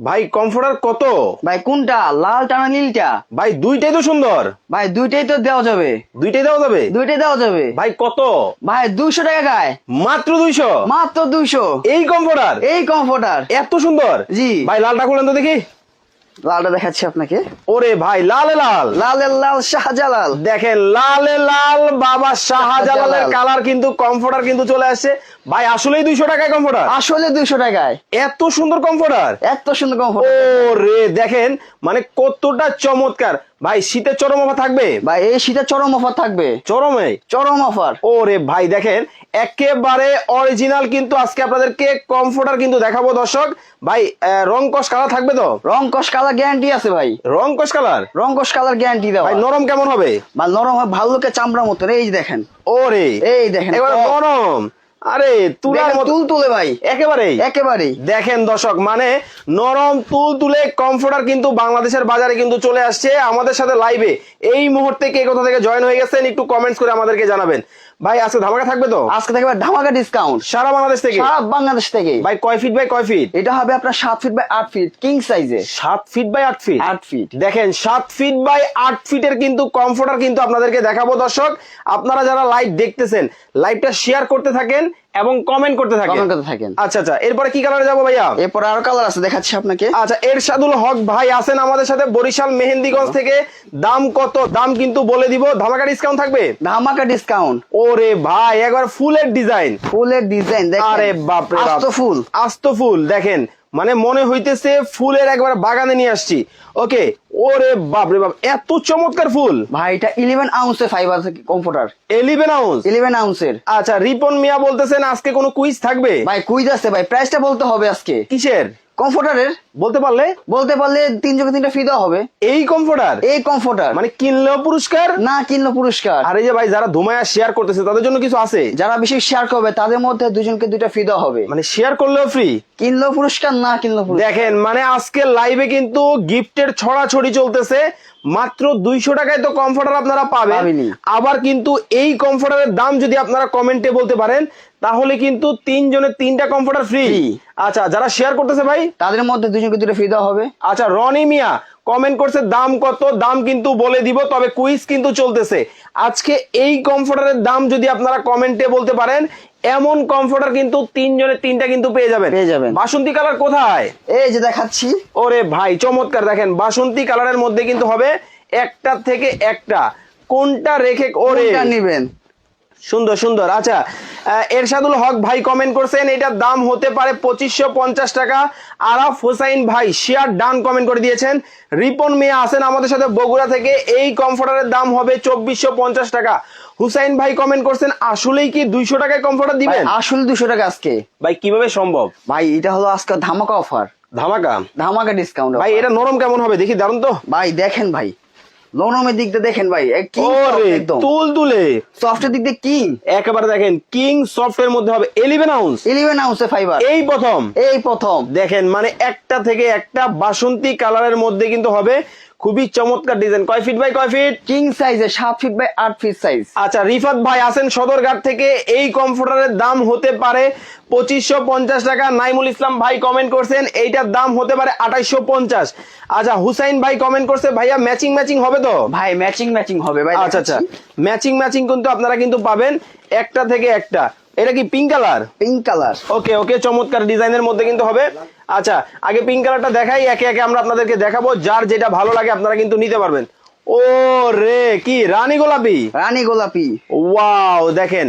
ভাই কমফোর্টার কত? ভাই কোনটা? লাল টানা নীলটা? ভাই দুইটাই তো সুন্দর। ভাই দুইটাই তো দেওয়া যাবে। দুইটাই দেওয়া যাবে? দুইটাই দেওয়া যাবে। ভাই কত? ভাই দুইশো টাকা গায়ে। মাত্র দুইশো? মাত্র দুইশো। এই কমফোর্টার এই কমফোর্টার এত সুন্দর? জি। ভাই লালটা খুলেন তো দেখি। লালটা দেখাচ্ছি আপনাকে। ওরে ভাই লালে লাল। লালে লাল শাহজালাল। দেখেন লালে লাল বাবা শাহজালালের কালার কিন্তু কমফোর্টার কিন্তু চলে আসছে। ভাই আসলেই দুইশো টাকায় কমফোর্টার? আসলে দুইশো টাকায়। এত সুন্দর কমফোর্টার? এত সুন্দর ও কমফোর্টার। রে দেখেন মানে কতটা চমৎকার। ভাই শীতের চরম অফার থাকবে? ভাই এই শীতের চরম অফার থাকবে। চরমে? চরম অফার। ও রে ভাই দেখেন একেবারে অরিজিনাল কিন্তু আজকে আপনাদেরকে কমফোর্টার কিন্তু দেখাবো দর্শক। ভাই রং কস কালার থাকবে তো? রং কস কালার গ্যারান্টি আছে ভাই। রং কস কালার? রং কস কালার গ্যারান্টি দেওয়া। ভাই নরম কেমন হবে? বা নরম হয় ভাল্লুকের চামড়ার মতো। এই দেখেন। ও রে এই দেখেন। এবার নরম। আরে তুলার তুল তুলে ভাই। একেবারেই। একেবারেই। দেখেন দর্শক মানে নরম তুল তুলে কমফোর্টার কিন্তু বাংলাদেশের বাজারে কিন্তু চলে আসছে। আমাদের সাথে লাইভে এই মুহূর্তে কে কোথা থেকে জয়েন হয়ে গেছেন একটু কমেন্টস করে আমাদেরকে জানাবেন। ভাই আজকে ধামাকা থাকবে তো? আজকে থাকবে ধামাকা ডিসকাউন্ট সারা বাংলাদেশ থেকে? সারা বাংলাদেশ থেকে। ভাই কয় ফিট বাই কয় ফিট এটা হবে আপনার সাত ফিট বাই আট ফিট কিং সাইজে সাত ফিট বাই আট ফিট আট ফিট দেখেন সাত ফিট বাই আট ফিটের কিন্তু কমফোর্টার কিন্তু আপনাদেরকে দেখাবো দর্শক। আপনারা যারা লাইভ দেখতেছেন লাইভটা শেয়ার করতে থাকেন এবং কমেন্ট করতে থাকেন কমেন্ট করতে থাকেন। আচ্ছা আচ্ছা এরপরে কি কালারে যাব ভাইয়া? এরপরে আরও কালার আছে দেখাচ্ছি আপনাকে। আচ্ছা এরশাদুল হক ভাই আছেন আমাদের সাথে বরিশাল মেহেন্দিগঞ্জ থেকে। দাম কত? দাম কিন্তু বলে দিব। ধামাকা ডিসকাউন্ট থাকবে? ধামাকা ডিসকাউন্ট ওরে ভাই একবার ফুলের ডিজাইন ফুলের ডিজাইন দেখেন। আরে বাপরে বাপ। আস্ত ফুল। আস্ত ফুল দেখেন। মানে মনে হইতেছে ফুলের একবার বাগানে নিয়ে আসছি। ওকে ওরে বাপ রে বাপ এত চমৎকার ফুল। ভাই এটা eleven আউন্সের fibre computer eleven ounce eleven আউন্সের আচ্ছা রিপন মিয়া বলতেছেন আজকে কোনো কুইজ থাকবে? ভাই কুইজ আছে ভাই প্রাইসটা বলতে হবে আজকে। কিসের? কমফোর্টারের বলতে পারলে? বলতে পারলে তিনজনকে তিনটা ফি দেওয়া হবে। এই কমফোর্টার এই কমফোর্টার মানে কিনলেও পুরস্কার? না কিনলো পুরস্কার। আর এই যে ভাই যারা ধুমায়া শেয়ার করতেছে তাদের জন্য কিছু আছে? যারা বেশি শেয়ার করবে তাদের মধ্যে দুজনকে দুইটা ফি দেওয়া হবে। মানে শেয়ার করলেও ফ্রি কিনলো পুরস্কার না কিনলো পুরস্কার। দেখেন মানে আজকে লাইভে কিন্তু গিফটের ছড়াছড়ি চলতেছে। মাত্র দুইশো টাকায় তো কমফোর্টার আপনারা পাবেন। আবার কিন্তু এই কমফোর্টারের দাম যদি আপনারা কমেন্টে বলতে পারেন তাহলে কিন্তু তিনজনের তিনটা কমফোর্টার ফ্রি আচ্ছা যারা শেয়ার করতেছে ভাই? তাদের মধ্যে দুজনকে দুটো ফি দেওয়া হবে। আচ্ছা রনি মিয়া কমেন্ট করছে দাম কত? দাম কিন্তু বলে দিব তবে কুইজ কিন্তু চলতেছে। আজকে এই কমফোর্টারের দাম যদি আপনারা কমেন্টে বলতে পারেন এমন কমফোর্টার কিন্তু তিনজনের তিনটা কিন্তু পেয়ে যাবেন। পেয়ে যাবেন। বাসন্তী কালার কোথায়? এই যে দেখাচ্ছি। ওরে ভাই চমৎকার। দেখেন বাসন্তী কালারের মধ্যে কিন্তু হবে একটা থেকে একটা। কোনটা রেখে ওরে নিবেন? সুন্দর সুন্দর। আচ্ছা এরশাদুল হক ভাই কমেন্ট করছেন এটার দাম হতে পারে পঁচিশশো পঞ্চাশ টাকা। আরাফ হোসাইন ভাই শেয়ার ডান কমেন্ট করে দিয়েছেন। রিপন মিয়া আছেন আমাদের সাথে বগুড়া থেকে এই কমফোর্টারের দাম হবে চব্বিশশো পঞ্চাশ টাকা। হুসাইন ভাই কমেন্ট করছেন আসলেই কি দুইশো টাকায় কমফোর্টার দিবেন? আসলে দুশো টাকা আজকে। ভাই কীভাবে সম্ভব? ভাই এটা হলো আজকে ধামাকা অফার ধামাকা? ধামাকা ডিসকাউন্ট ভাই এটা নরম কেমন হবে? দেখি দারুণ তো। ভাই দেখেন ভাই। লোনমের দিক দিয়ে দেখেন ভাই কিং একদম। তুল তুলে সফটের দিক দিয়ে কিং একেবারে দেখেন কিং সফটের মধ্যে হবে এলিভেন আউন্স ইলেভেন আউন্সে ফাইবার এই প্রথম। এই প্রথম। দেখেন মানে একটা থেকে একটা বাসন্তী কালারের মধ্যে কিন্তু হবে খুবই চমৎকার ডিজাইন কয় ফিট বাই কয় ফিট কিং সাইজে সাত ফিট বাই আট ফিট সাইজ আচ্ছা রিফাত ভাই আছেন সদরঘাট থেকে। এই কমফোর্টারের দাম হতে পারে পঁচিশশো পঞ্চাশ টাকা। নাইমুল ইসলাম ভাই কমেন্ট করছেন এইটার দাম হতে পারে আঠাইশশো পঞ্চাশ। আচ্ছা হুসাইন ভাই কমেন্ট করছে ভাইয়া ম্যাচিং ম্যাচিং হবে তো? ভাই ম্যাচিং ম্যাচিং হবে ভাই আচ্ছা আচ্ছা। ম্যাচিং ম্যাচিং কিন্তু আপনারা কিন্তু পাবেন একটা থেকে একটা। এটা কি pink colour pink colour okay okay চমৎকার ডিজাইনের মধ্যে কিন্তু হবে। আচ্ছা আগে পিঙ্ক কালারটা দেখাই একে একে আমরা আপনাদেরকে দেখাবো। যার যেটা ভালো লাগে আপনারা কিন্তু নিতে পারবেন। ও রে কি রানী গোলাপি? রানী গোলাপি। ওয়াও দেখেন।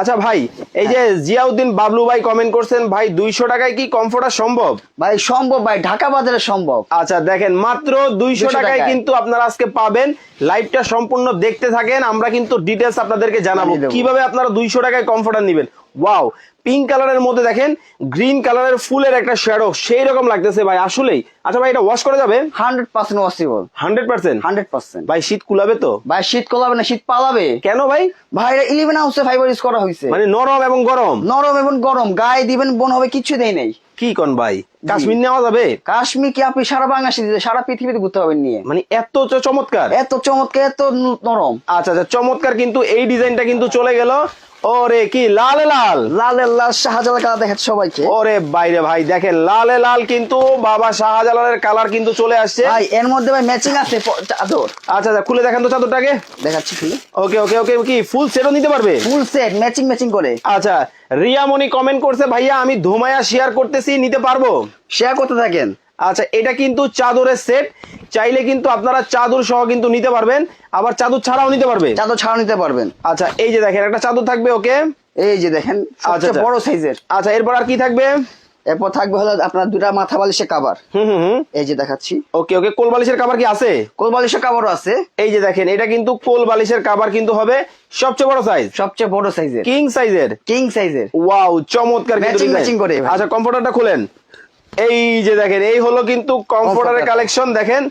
আচ্ছা ভাই এই যে জিয়াউদ্দিন বাবলু ভাই কমেন্ট করছেন ভাই দুইশো টাকায় কি কমফোর্টার সম্ভব? ভাই সম্ভব ভাই ঢাকা বাজারে সম্ভব। আচ্ছা দেখেন মাত্র দুইশো টাকায় টাকায়। কিন্তু আপনারা আজকে পাবেন। লাইভটা সম্পূর্ণ দেখতে থাকেন আমরা কিন্তু ডিটেলস আপনাদেরকে জানাব। কীভাবে আপনারা দুইশো টাকায় কমফোর্টার নেবেন? ওয়াও পিঙ্ক কালারের মধ্যে দেখেন গ্রিন কালারের ফুলের একটা শ্যাডো সেই রকম লাগতেছে ভাই আসলেই। আচ্ছা ভাই এটা ওয়াশ করা যাবে? Hundred percent washable hundred percent? Hundred percent. ভাই শীত কুলাবে তো? ভাই শীত কলাবে না শীত পালাবে। কেন ভাই? ভাই এটা ইলেভেন আউন্সে ফাইবার ইউজ করা হয়েছে মানে নরম এবং গরম? নরম এবং গরম গায়ে দিবেন বোন হবে কিছু দেয় নাই। কি কন ভাই? কাশ্মীর নেওয়া যাবে? কাশ্মীর কি আপনি সারা বাংলাদেশে দিতে সারা পৃথিবীতে ঘুরতে হবেন নিয়ে? মানে এত চমৎকার? এত চমৎকার এত নরম। আচ্ছা আচ্ছা চমৎকার কিন্তু এই ডিজাইনটা কিন্তু চলে গেল। ওরে কি লাল লাল? লালের লাল শাহজালাল কালার দেখেন সবাইকে। ওরে বাইরে ভাই দেখেন লালে লাল কিন্তু বাবা শাহজালালের কালার কিন্তু চলে আসছে। ভাই এর মধ্যে ভাই ম্যাচিং আছে চাদর। আচ্ছা আচ্ছা খুলে দেখেন তো চাদরটাকে। দেখাচ্ছি কি ওকে ওকে ওকে কি ফুল সেটও নিতে পারবে? ফুল সেট ম্যাচিং ম্যাচিং করে। আচ্ছা রিয়ামণি কমেন্ট করছে ভাইয়া আমি ধুমায়া শেয়ার করতেছি নিতে পারব? শেয়ার করতে থাকেন। আচ্ছা এটা কিন্তু চাদরের সেট চাইলে কিন্তু আপনারা চাদর সহ কিন্তু নিতে পারবেন। আবার চাদর ছাড়াও নিতে পারবে। চাদর ছাড়াও নিতে পারবেন। আচ্ছা এই যে দেখেন একটা চাদর থাকবে ওকে? এই যে দেখেন আচ্ছা। বড় সাইজের। আচ্ছা এরপর আর কি থাকবে? এরপর থাকবে হলো আপনার দুটা মাথা বালিশের কাবার হুম হুম এই যে দেখাচ্ছি। ওকে ওকে কোল বালিশের কাবার কি আছে? কোল বালিশের কাবারও আছে। এই যে দেখেন এটা কিন্তু কোল বালিশের কাবার কিন্তু হবে সবচেয়ে বড় সাইজ সবচেয়ে বড় সাইজের কিং সাইজের কিং সাইজের ওয়াও চমৎকার Matching করে আচ্ছা কম্পিউটারটা খুলেন। এই যে দেখেন এই হলো কিন্তু Comforter। কালেকশন দেখেন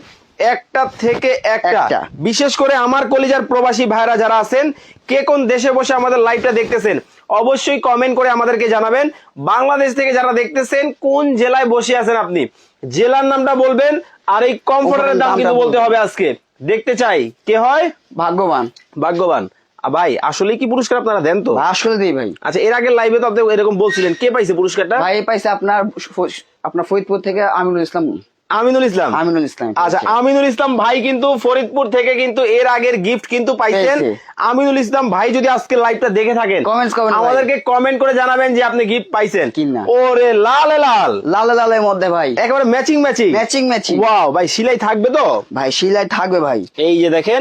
একটা থেকে একটা। বিশেষ করে আমার কলিজার প্রবাসী ভাইরা যারা আছেন কে কোন দেশে বসে আমাদের লাইভটা দেখতেছেন অবশ্যই কমেন্ট করে আমাদেরকে জানাবেন। বাংলাদেশ থেকে যারা দেখতেছেন কোন জেলায় বসে আছেন আপনি? জেলার নামটা বলবেন আর এই কম্পিউটারের দাম কিন্তু বলতে হবে আজকে। দেখতে চাই কে হয়? ভাগ্যবান। ভাগ্যবান। ভাই আসলে কি পুরস্কার আপনারা দেন তো? আসলে দিই ভাই। আচ্ছা এর আগের লাইভে তো আপনি এরকম বলছিলেন কে পাইছে পুরস্কারটা? ভাই পাইছে আপনার আপনার ফরিদপুর থেকে আমিনুল ইসলাম। আমিনুল ইসলাম। আমিনুল ইসলাম আচ্ছা আমিনুল ইসলাম ভাই কিন্তু ফরিদপুর থেকে কিন্তু এর আগের গিফট কিন্তু পাইছেন। আমিনুল ইসলাম ভাই যদি আজকে লাইভটা দেখে থাকেন করবেন ভাই। আমাদেরকে কমেন্ট করে জানাবেন যে আপনি গিফট পাইছেন। ওরে লাল লাল। লালে লালের মধ্যে ভাই। একেবারে matching matching matching matching wow ভাই সিলাই থাকবে তো? ভাই শিলাই থাকবে ভাই। এই যে দেখেন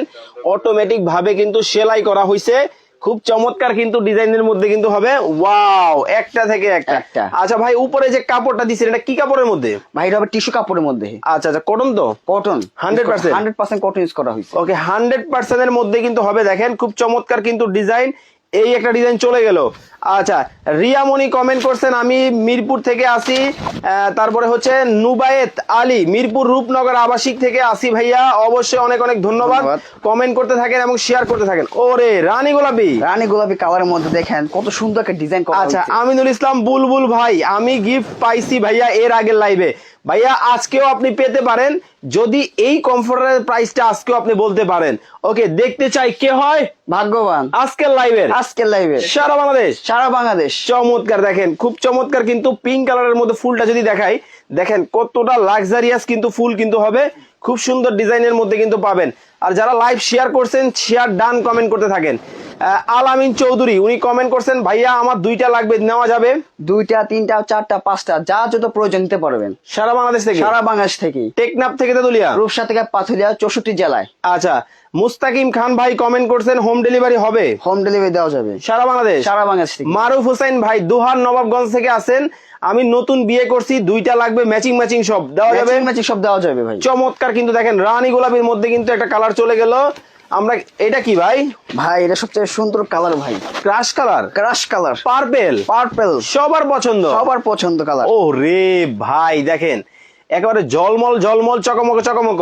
অটোমেটিক ভাবে কিন্তু সেলাই করা হয়েছে খুব চমৎকার কিন্তু ডিজাইনের মধ্যে কিন্তু হবে। ওয়াও একটা থেকে একটা। একটা। আচ্ছা ভাই উপরে যে কাপড়টা দিচ্ছেন এটা কি কাপড়ের মধ্যে? ভাই এটা হবে টিস্যু কাপড়ের মধ্যে। আচ্ছা আচ্ছা কটন তো? Cotton 100% hundred percent cotton use করা হয়েছে। ওকে হান্ড্রেড পার্সেন্টের মধ্যে কিন্তু হবে দেখেন খুব চমৎকার কিন্তু ডিজাইন। এই একটা ডিজাইন চলে গেল। আচ্ছা রিয়ামণি কমেন্ট করছেন আমি মিরপুর থেকে আসি। তারপরে হচ্ছে নুবায়েত আলী মিরপুর রূপনগর আবাসিক থেকে আসি ভাইয়া। অবশ্যই অনেক অনেক ধন্যবাদ। ধন্যবাদ। কমেন্ট করতে থাকেন এবং শেয়ার করতে থাকেন। ওরে রানী গোলাপি। রানী গোলাপি কালারের মধ্যে দেখেন কত সুন্দর একটা ডিজাইন করা আচ্ছা আমিনুল ইসলাম বুলবুল ভাই আমি গিফট পাইছি ভাইয়া এর আগের লাইভে ভাইয়া আজকেও আপনি পেতে পারেন। যদি এই কমফোর্টারের প্রাইসটা আজকেও আপনি বলতে পারেন ওকে দেখতে চাই কে হয়? ভাগ্যবান। আজকের লাইভের আজকের লাইভে সারা বাংলাদেশ। সারা বাংলাদেশ। চমৎকার দেখেন খুব চমৎকার কিন্তু পিঙ্ক কালারের মধ্যে ফুলটা যদি দেখাই দেখেন কতটা লাক্সারিয়াস কিন্তু ফুল কিন্তু হবে। খুব সুন্দর ডিজাইনের মধ্যে কিন্তু পাবেন। আর যারা লাইভ শেয়ার করছেন শেয়ার ডান কমেন্ট করতে থাকেন। আহ, আল আমিন চৌধুরী উনি কমেন্ট করছেন ভাইয়া আমার দুইটা লাগবে নেওয়া যাবে? দুইটা তিনটা চারটা পাঁচটা যা যত প্রয়োজন নিতে পারবেন। সারা বাংলাদেশ থেকে? সারা বাংলাদেশ থেকে টেকনাফ থেকে তেতুলিয়া রূপসা থেকে পাথুলিয়া চৌষট্টি জেলায়। আচ্ছা মুস্তাকিম খান ভাই কমেন্ট করছেন হোম ডেলিভারি হবে? হোম ডেলিভারি দেওয়া যাবে। সারা বাংলাদেশ? সারা বাংলাদেশ থেকে। মারুফ হোসেন ভাই দুহার নবাবগঞ্জ থেকে আছেন আমি নতুন বিয়ে করছি দুইটা লাগবে ম্যাচিং ম্যাচিং সব দেওয়া যাবে। ম্যাচিং ম্যাচিং সব দেওয়া যাবে ভাই। চমৎকার কিন্তু দেখেন রানী গোলাপির মধ্যে কিন্তু একটা কালার চলে গেল। আমরা এটা কি ভাই? ভাই এটা সবচেয়ে সুন্দর কালার ভাই। Crush colour crush colour purple purple সবার পছন্দ? সবার পছন্দ কালার ও রে ভাই দেখেন একেবারে জলমল জলমল চকমক চকমক।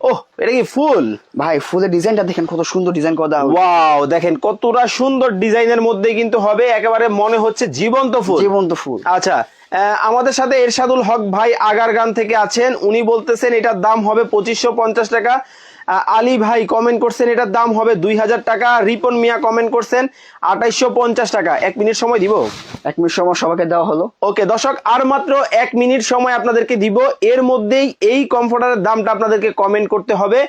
ওহ এটা কি ফুল? ভাই ফুলের ডিজাইনটা দেখেন কত সুন্দর ডিজাইন করা ওয়াও দেখেন কতটা সুন্দর ডিজাইনের মধ্যে কিন্তু হবে একেবারে মনে হচ্ছে জীবন্ত ফুল। জীবন্ত ফুল। আচ্ছা আমাদের সাথে এরশাদুল হক ভাই আগারগান থেকে আছেন। উনি বলতেছেন এটার দাম হবে পঁচিশশো পঞ্চাশ টাকা। আলী ভাই কমেন্ট করছেন এটার দাম হবে দুই হাজার টাকা। রিপন মিয়া কমেন্ট করছেন আঠাইশশো পঞ্চাশ টাকা। এক মিনিট সময় দিব? এক মিনিট সময় সবাইকে দেওয়া হলো। ওকে দর্শক আর মাত্র এক মিনিট সময় আপনাদেরকে দিব। এর মধ্যেই এই কমফোর্টারের দামটা আপনাদেরকে কমেন্ট করতে হবে।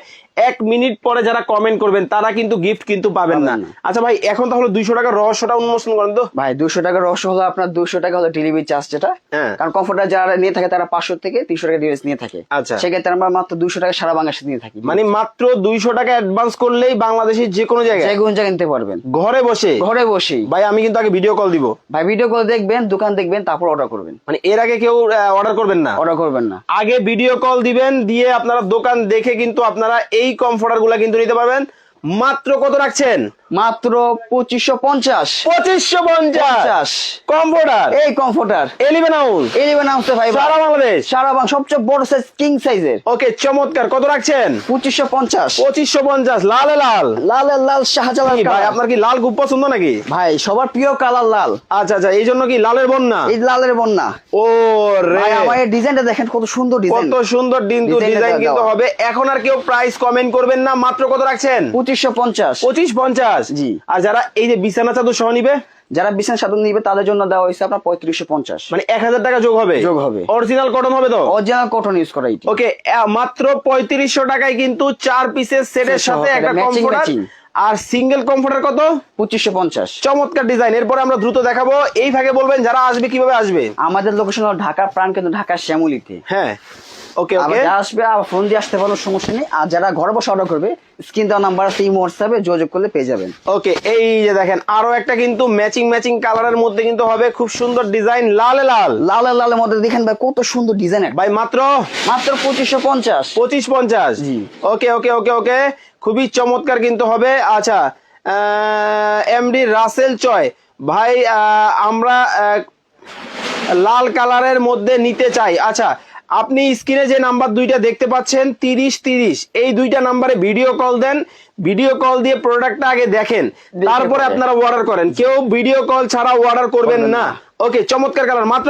এক মিনিট পরে যারা কমেন্ট করবেন তারা কিন্তু গিফট কিন্তু পাবেন না। আচ্ছা ভাই এখন তাহলে দুইশো টাকার রহস্যটা উন্মোচন করেন তো। ভাই দুশো টাকা রহস্য হলো আপনার দুশো টাকা হলো ডেলিভারি চার্জ যেটা। হ্যাঁ। কারণ কমফোর্টার যারা নিয়ে থাকে তারা পাঁচশো থেকে তিনশো টাকা ডিভাইস নিয়ে থাকে। আচ্ছা। সেক্ষেত্রে আমরা মাত্র দুশো টাকা সারা বাংলাদেশে নিয়ে থাকি। মানে মাত্র দুইশো টাকা অ্যাডভান্স করলেই বাংলাদেশের যে কোনো জায়গায়। যে কোনো জায়গায় নিতে পারবেন। ঘরে বসে? ঘরে বসেই। ভাই আমি কিন্তু আগে ভিডিও কল দিব। ভাই ভিডিও কল দেখবেন দোকান দেখবেন তারপর অর্ডার করবেন। মানে এর আগে কেউ অর্ডার করবেন না? অর্ডার করবেন না। আগে ভিডিও কল দিবেন দিয়ে আপনারা দোকান দেখে কিন্তু আপনারা এই কমফোর্টারগুলা কিন্তু নিতে পারবেন। মাত্র কত রাখছেন? মাত্র পঁচিশশো পঞ্চাশ। পঁচিশশো পঞ্চাশ। কমফোর্টার? এই কমফোর্টার। এলিভেন আউন্স ইলেভেন আউন্সে ভাই সারা বাংলাদেশ? সারা বাং সবচেয়ে বড় সাইজ কিং সাইজের ওকে চমৎকার। কত রাখছেন? পঁচিশশো পঞ্চাশ। পঁচিশশো পঞ্চাশ। লাল লাল? লাল লাল শাহজালাল ভাই আপনার কি লাল খুব পছন্দ নাকি? ভাই সবার প্রিয় কালার লাল। আচ্ছা আচ্ছা এই জন্য কি লালের বন্যা? এই লালের বন্যা। ও রে। ভাই আমার এই ডিজাইনটা দেখেন কত সুন্দর ডিজাইন। কত সুন্দর ডিজাইন কিন্তু হবে। এখন আর কেউ প্রাইস কমেন্ট করবেন না। মাত্র কত রাখছেন? পঁচিশশো পঞ্চাশ। পঁচিশ পঞ্চাশ? জি। আর যারা এই যে বিছানা চাদর সহ নিবে যারা বিছানা সাধন নিবে তাদের জন্য দেওয়া হয়েছে আপনার পঁয়ত্রিশশো পঞ্চাশ। মানে এক হাজার টাকা যোগ হবে? যোগ হবে। অরিজিনাল কটন হবে তো? অরিজিনাল কটন ইউজ করা ওকে মাত্র পঁয়ত্রিশশো টাকায় কিন্তু চার পিসের সেটের সাথে একটা কমফোর্টার আর সিঙ্গেল কমফোর্টার কত? পঁচিশশো পঞ্চাশ। চমৎকার ডিজাইন এরপরে আমরা দ্রুত দেখাবো। এই ভাগে বলবেন যারা আসবে কীভাবে আসবে? আমাদের লোকেশন হলো ঢাকার প্রাণ কিন্তু ঢাকার শ্যামলিতে। হ্যাঁ। ওকে ওকে আসবে আবার ফোন দিয়ে আসতে পারো সমস্যা নেই। আর যারা ঘরে বসে অর্ডার করবে স্ক্রিন দেওয়া নাম্বার আছে এই হোয়াটসঅ্যাপে যোগাযোগ করলে পেয়ে যাবেন। ওকে এই যে দেখেন আরও একটা কিন্তু ম্যাচিং ম্যাচিং কালারের মধ্যে কিন্তু হবে। খুব সুন্দর ডিজাইন লালে লাল। লাল লালের মধ্যে দেখেন ভাই কত সুন্দর ডিজাইন ভাই মাত্র? মাত্র পঁচিশশো পঞ্চাশ। পঁচিশ পঞ্চাশ? জি। ওকে ওকে ওকে ওকে খুবই চমৎকার কিন্তু হবে। আচ্ছা এমডি রাসেল চয় ভাই আমরা লাল কালারের মধ্যে নিতে চাই। আচ্ছা আপনি স্ক্রিনে যে নাম্বার দুইটা দেখতে পাচ্ছেন তিরিশ তিরিশ এই দুইটা নাম্বারে ভিডিও কল দেন। ভিডিও কল দিয়ে প্রোডাক্টটা আগে দেখেন। তারপরে পারে। আপনারা অর্ডার করেন। কেউ ভিডিও কল ছাড়া অর্ডার করবেন না। ওকে চমৎকার কালার মাত্র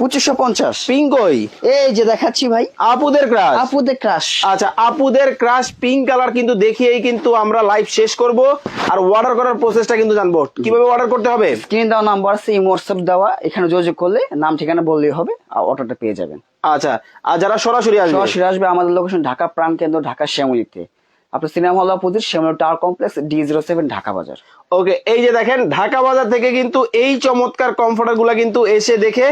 পঁচিশশো পঞ্চাশ। পিঙ্কই এই যে দেখাচ্ছি ভাই। আপুদের ক্রাশ আপুদের ক্রাশ আচ্ছা আপুদের ক্রাশ পিঙ্ক কালার কিন্তু দেখিয়েই কিন্তু আমরা লাইভ শেষ করব আর অর্ডার করার প্রসেসটা কিন্তু জানব। কীভাবে অর্ডার করতে হবে? স্ক্রিন দেওয়া নাম্বার আছে এই হোয়াটসঅ্যাপ দেওয়া। এখানে যোগাযোগ করলে নাম ঠিকানা বললেই হবে আর অটোটা পেয়ে যাবেন। আচ্ছা আর যারা সরাসরি আসবে? সরাসরি আসবে আমাদের লোকেশন ঢাকা প্রাণ কেন্দ্র ঢাকা শ্যামলিতে। আপনার cinema hall opposite Shyamol tower complex D zero seven Dhaka Bazar okay এই যে দেখেন ঢাকা বাজার থেকে কিন্তু এই চমৎকার কমফোর্টারগুলা কিন্তু এসে দেখে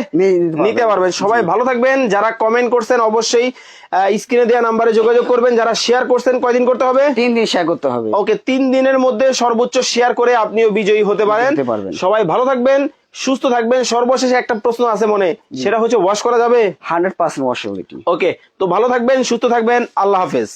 নিতে পারবেন। সবাই ভালো থাকবেন। যারা কমেন্ট করছেন অবশ্যই স্ক্রিনে দেওয়া নাম্বারে যোগাযোগ করবেন। যারা শেয়ার করছেন কয়দিন করতে হবে? তিন দিন শেয়ার করতে হবে। ওকে তিন দিনের মধ্যে সর্বোচ্চ শেয়ার করে আপনিও বিজয়ী হতে পারেন। সবাই ভালো থাকবেন সুস্থ থাকবেন। সর্বশেষে একটা প্রশ্ন আছে মনে। সেটা হচ্ছে ওয়াশ করা যাবে? হান্ড্রেড পার্সেন্ট ওয়াশেবিলিটি ওকে তো ভালো থাকবেন সুস্থ থাকবেন। আল্লাহ হাফেজ।